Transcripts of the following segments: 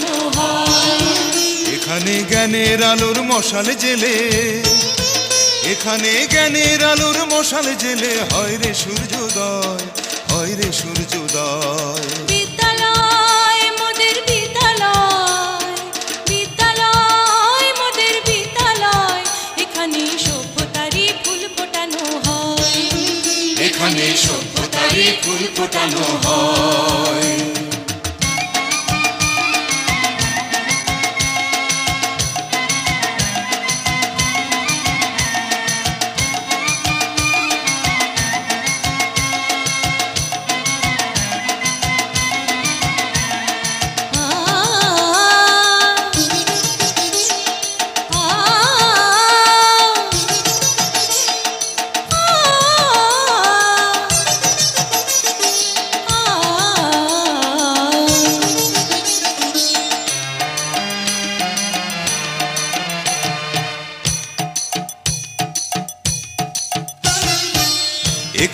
ফোটানো হয়। এখানে জ্ঞানের আলোর মশাল জেলে এখানে জ্ঞানের আলোর মশাল জেলে হয় রে সূর্যোদয় হয় রে সূর্যোদয়। বিদ্যালয় মোদের বিদ্যালয় বিদ্যালয় মোদের বিদ্যালয় এখানে সভ্যতারই ফুল ফোটানো হয়। এখানে সভ্যতারই ফুল ফোটানো হয়।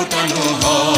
ফুল হয়